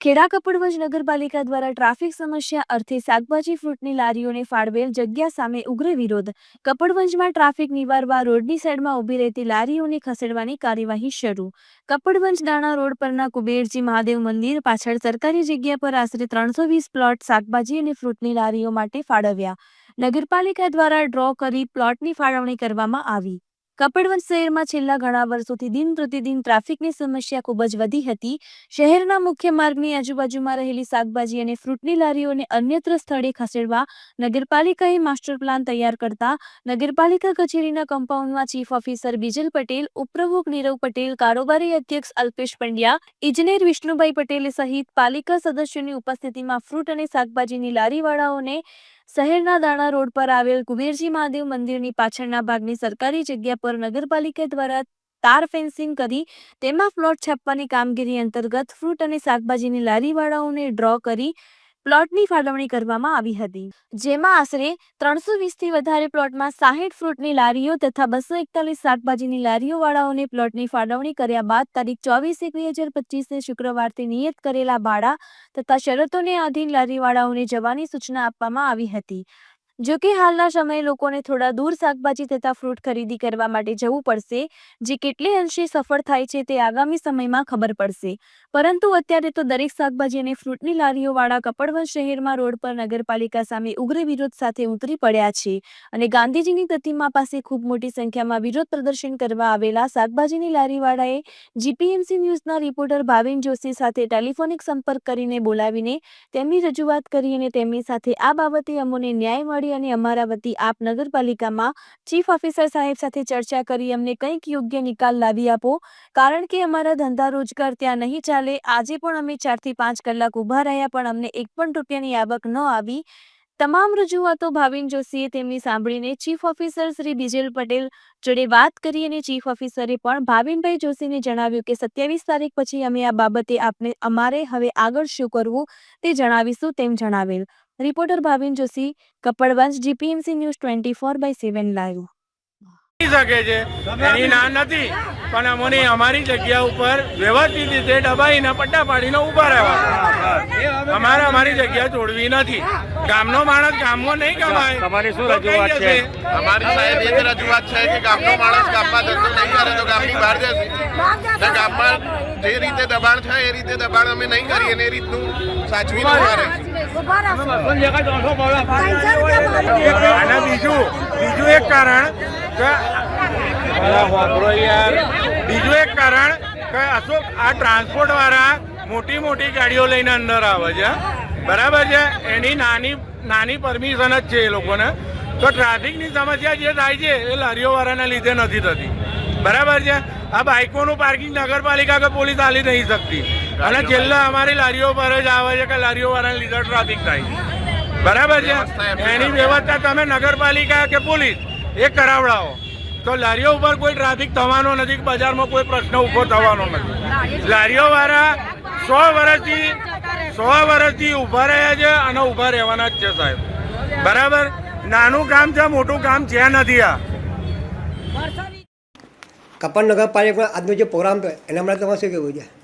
Kheda Kapadvanj નગરપાલિકા દ્વારા traffic સમસ્યા અર્થે શાકભાજી ફ્રૂટની લારીઓને ફાળવેલ જગ્યા સામે ઉગ્ર વિરોધ. કપડવંજમાં ટ્રાફિક નિવારવા રોડની સાઈડમાં ઊભી રહેતી લારીઓને ખસેડવાની કાર્યવાહી શરૂ. કપડવંજ દાણા રોડ પરના કુબેરજી મહાદેવ મંદિર પાછળ સરકારી જગ્યા પર આશરે ત્રણસો વીસ પ્લોટ શાકભાજી અને ફ્રૂટની લારીઓ માટે ફાળવ્યા. નગરપાલિકા દ્વારા ડ્રો કરી પ્લોટની ફાળવણી કરવામાં આવી. કપડવંજ શહેરમાં છેલ્લા ઘણા વર્ષોથી દિન પ્રતિદિન ટ્રાફિકની સમસ્યા ખૂબ જ વધી હતી. શહેરના મુખ્ય માર્ગની આજુબાજુમાં રહેલી શાકભાજી અને ફ્રૂટની લારીઓને અન્યત્ર સ્થળે ખસેડવા નગરપાલિકાએ માસ્ટર પ્લાન તૈયાર કરતા નગરપાલિકા કચેરીના કમ્પાઉન્ડમાં ચીફ ઓફિસર બીજલ પટેલ, ઉપપ્રમુખ નીરવ પટેલ, કારોબારી અધ્યક્ષ અલ્પેશ પંડ્યા, ઇજનેર વિષ્ણુભાઈ પટેલ સહિત પાલિકા સદસ્યોની ઉપસ્થિતિમાં ફ્રૂટ અને શાકભાજીની લારીવાળાઓને શહેરના દાણા રોડ પર આવેલ કુબેરજી મહાદેવ મંદિરની પાછળના ભાગની સરકારી જગ્યા પર નગરપાલિકા દ્વારા તાર ફેન્સિંગ કરી તેમાં પ્લોટ છાપવાની કામગીરી અંતર્ગત ફ્રૂટ અને શાકભાજીની લારીવાળાઓને ડ્રો કરી પ્લોટની ફાળવણી કરવામાં આવી હતી. જેમાં આશરે ત્રણસો વીસથી વધારે પ્લોટમાં સાહીઠ ફ્રૂટની લારીઓ તથા બસો એકતાલીસ શાકભાજીની લારીઓવાળાઓને પ્લોટની ફાળવણી કર્યા બાદ તારીખ ચોવીસ એક બે હજાર પચીસને શુક્રવારથી નિયત કરેલા ભાડા તથા શરતોને આધીન લારીવાળાઓને જવાની સૂચના આપવામાં આવી હતી. જો કે હાલના સમયે લોકોને થોડા દૂર શાકભાજી તથા ફ્રૂટ ખરીદી કરવા માટે જવું પડશે, જે કેટલે અંશે સફળ થાય છે તે આગામી સમયમાં ખબર પડશે. પરંતુ અત્યારે તો દરેક શાકભાજી અને ફ્રૂટની લારીઓવાળા કપડવંજ શહેરમાં રોડ પર નગરપાલિકા સામે ઉગ્ર વિરોધ સાથે ઉતરી પડ્યા છે અને ગાંધીજીની પ્રતિમા પાસે ખૂબ મોટી સંખ્યામાં વિરોધ પ્રદર્શન કરવા આવેલા શાકભાજીની લારીવાળાએ જીપીએમસી ન્યૂઝના રિપોર્ટર ભાવિન જોશી સાથે ટેલિફોનિક સંપર્ક કરીને બોલાવીને તેમની રજૂઆત કરી અને તેમની સાથે આ બાબતે અમોને ન્યાય મળી અને અમારા વતી આપ નગરપાલિકામાં ચીફ ઓફિસર સાહેબ સાથે ચર્ચા કરી, અમને કંઈક યોગ્ય નિકાલ લાવી આપો. કારણ કે અમારા ધંધા રોજગાર ત્યાં નહીં ચાલે. આજે પણ અમે ચારથી પાંચ કલાક ઊભા રહ્યા, પણ અમને એક પણ રૂપિયાની આવક ન આવી. તમામ રજૂઆતો ભાવિન જોશીએ તેમની સાંભળીને ચીફ ઓફિસર શ્રી બિજલ પટેલ જોડે વાત કરી અને ચીફ ઓફિસરે પણ ભાવિનભાઈ જોશીને જણાવ્યું કે સત્યાવીસ તારીખ પછી અમે આ બાબતે આપને, અમારે હવે આગળ શું કરવું તે જણાવીશું તેમ જણાવેલ. Reporter Bhavin Joshi Kapadvanj GPMC news twenty four by seven live શકે છે એની ના નથી પણ અમને અમારી જગ્યા ઉપર વ્યવસ્થિત રીતે દબાઈને પટ્ટા પાડીને ઊભા રહેવા અમારે અમારી જગ્યા છોડવી નથી ગામનો માણસ ગામમાં નહીં કમાય તમારી શું રજૂઆત છે? અમારી સાહેબ એ જ રજૂઆત છે કે ગામનો માણસ ગામમાં ધંધો નહીં કરે તો ગામની બહાર જશે ગામમાં જે રીતે દબાણ થાય એ રીતે દબાણ અમે નહીં કરીએ ને એ રીતનું સાચવીને ઊભા રહીશું અને બીજું બીજું એક કારણ કે વાપરો યાર. બીજું એક કારણ કે અશોક આ ટ્રાન્સપોર્ટ વાળા મોટી મોટી ગાડીઓ લઈને અંદર આવે છે. બરાબર છે? એની નાની નાની પરમિશન જ છે એ લોકોને. તો ટ્રાફિકની સમસ્યા જે થાય છે એ લારીઓ વાળાના લીધે નથી થતી. બરાબર છે? આ બાઇકોનું પાર્કિંગ નગરપાલિકા કે પોલીસ આલી નહીં શકતી. અને છેલ્લા અમારી લારીઓ પર જ આવે છે કે લારીઓ વાળાના લીધે ટ્રાફિક થાય બરાબર છે? એની વ્યવસ્થા તમે નગરપાલિકા કે પોલીસ? એ કરાવડાવો. તો લારીઓ ઉપર કોઈ ટ્રાફિક થવાનો નથી બજારમાં કોઈ પ્રશ્ન ઊભો થવાનો નથી. લારીઓ વાળા સો વર્ષથી સો વર્ષથી ઊભા રહ્યા છે અને ઊભા રહેવાના જ છે સાહેબ. બરાબર? નાનું કામ છે, મોટું કામ છે નથી આ. કપડ નગરપાલિકામાં આજનો જે પ્રોગ્રામ એના માટે તમારે શું કહેવું છે?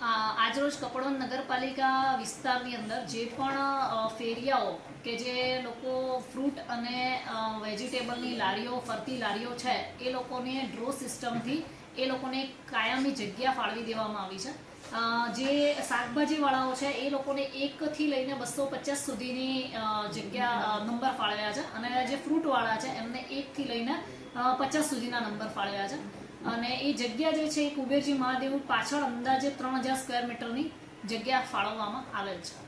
આજરોજ કપડોન નગરપાલિકા વિસ્તારની અંદર જે પણ ફેરિયાઓ કે જે લોકો ફ્રૂટ અને વેજીટેબલની લારીઓ, ફરતી લારીઓ છે, એ લોકોને ડ્રો સિસ્ટમથી એ લોકોને કાયમી જગ્યા ફાળવી દેવામાં આવી છે. જે શાકભાજીવાળાઓ છે, એ લોકોને એકથી લઈને બસો પચાસ સુધીની જગ્યા નંબર ફાળવ્યા છે અને જે ફ્રૂટવાળા છે, એમને એકથી લઈને પચાસ સુધીના નંબર ફાળવ્યા છે. અને એ જગ્યા જે છે એ કુબેરજી મહાદેવ પાછળ અંદાજે ત્રણ હજાર સ્ક્વેર મીટરની જગ્યા ફાળવવામાં આવેલ છે.